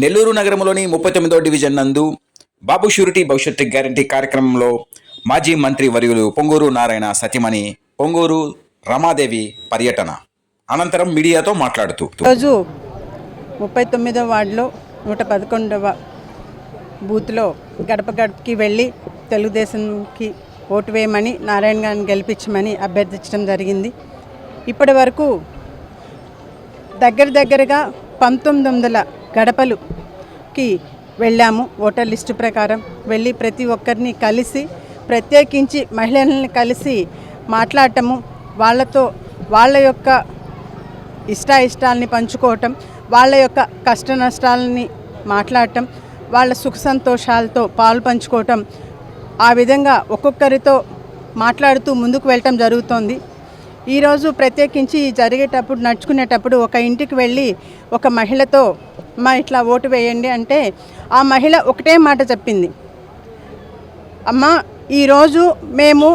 నెల్లూరు నగరంలోని ముప్పై తొమ్మిదో డివిజన్ నందు బాబు షూరిటీ భవిష్యత్తు గ్యారంటీ కార్యక్రమంలో మాజీ మంత్రి వర్యులు పొంగూరు నారాయణ సతీమణి పొంగూరు రమాదేవి పర్యటన. అనంతరం మీడియాతో మాట్లాడుతూ ఈరోజు ముప్పై తొమ్మిదవ వార్డులో నూట పదకొండవ బూత్లో గడప గడపకి వెళ్ళి తెలుగుదేశంకి ఓటు వేయమని నారాయణ గారిని గెలిపించమని అభ్యర్థించడం జరిగింది. ఇప్పటి వరకు దగ్గర దగ్గరగా పంతొమ్మిది వందల గడపలుకి వెళ్ళాము. ఓటర్ లిస్టు ప్రకారం వెళ్ళి ప్రతి ఒక్కరిని కలిసి ప్రత్యేకించి మహిళల్ని కలిసి మాట్లాడటము వాళ్ళతో వాళ్ళ యొక్క ఇష్టాయిష్టాలని పంచుకోవటం వాళ్ళ యొక్క కష్ట నష్టాలని మాట్లాడటం వాళ్ళ సుఖ సంతోషాలతో పాలు పంచుకోవటం ఆ విధంగా ఒక్కొక్కరితో మాట్లాడుతూ ముందుకు వెళ్ళటం జరుగుతోంది. ఈరోజు ప్రత్యేకించి జరిగేటప్పుడు నడుచుకునేటప్పుడు ఒక ఇంటికి వెళ్ళి ఒక మహిళతో మా ఇట్లా ఓటు వేయండి అంటే ఆ మహిళ ఒకటే మాట చెప్పింది. అమ్మ ఈరోజు మేము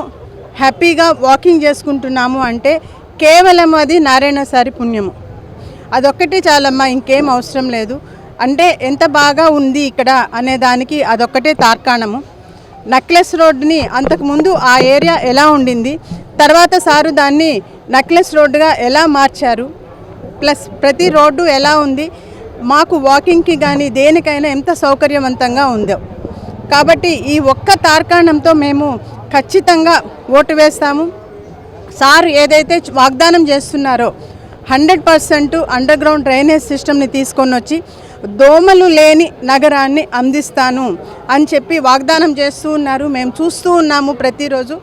హ్యాపీగా వాకింగ్ చేసుకుంటున్నాము అంటే కేవలం అది నారాయణ సారి పుణ్యము. అదొక్కటి చాలమ్మా ఇంకేం అవసరం లేదు. అంటే ఎంత బాగా ఉంది ఇక్కడ అనే దానికి అదొక్కటే తార్కాణము. నక్లెస్ రోడ్డుని అంతకుముందు ఆ ఏరియా ఎలా ఉండింది? తర్వాత సారు దాన్ని నక్లెస్ రోడ్డుగా ఎలా మార్చారు? ప్లస్ ప్రతి రోడ్డు ఎలా ఉంది? మాకు వాకింగ్కి కానీ దేనికైనా ఎంత సౌకర్యవంతంగా ఉందో. కాబట్టి ఈ ఒక్క తార్కాణంతో మేము ఖచ్చితంగా ఓటు వేస్తాము. సార్ ఏదైతే వాగ్దానం చేస్తున్నారో hundred percent underground drainage సిస్టమ్ని తీసుకొని వచ్చి దోమలు లేని నగరాన్ని అందిస్తాను అని చెప్పి వాగ్దానం చేస్తూ ఉన్నారు. మేము చూస్తూ ఉన్నాము ప్రతిరోజు.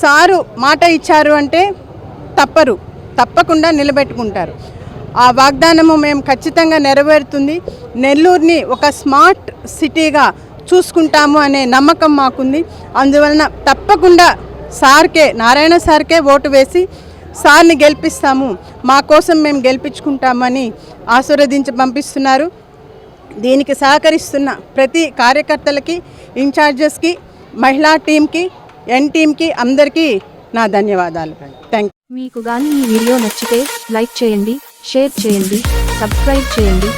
సారు మాట ఇచ్చారు అంటే తప్పరు తప్పకుండా నిలబెట్టుకుంటారు. ఆ వాగ్దానము మేము ఖచ్చితంగా నెరవేరుతుంది. నెల్లూరుని ఒక స్మార్ట్ సిటీగా చూసుకుంటాము అనే నమ్మకం మాకుంది. అందువలన తప్పకుండా సార్కే నారాయణ సార్కే ఓటు వేసి సార్ని గెలిపిస్తాము. మా కోసం మేము గెలిపించుకుంటామని ఆశీర్వదించి పంపిస్తున్నారు. దీనికి సహకరిస్తున్న ప్రతి కార్యకర్తలకి ఇన్ఛార్జెస్కి మహిళా టీంకి ఎన్ టీంకి అందరికీ నా ధన్యవాదాలు. థ్యాంక్ మీకు కానీ ఈ వీడియో నచ్చితే లైక్ చేయండి షేర్ చేయండి సబ్స్క్రైబ్ చేయండి.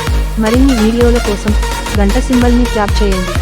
మరిన్ని వీడియోల కోసం గంట సింబల్ని ట్యాప్ చేయండి.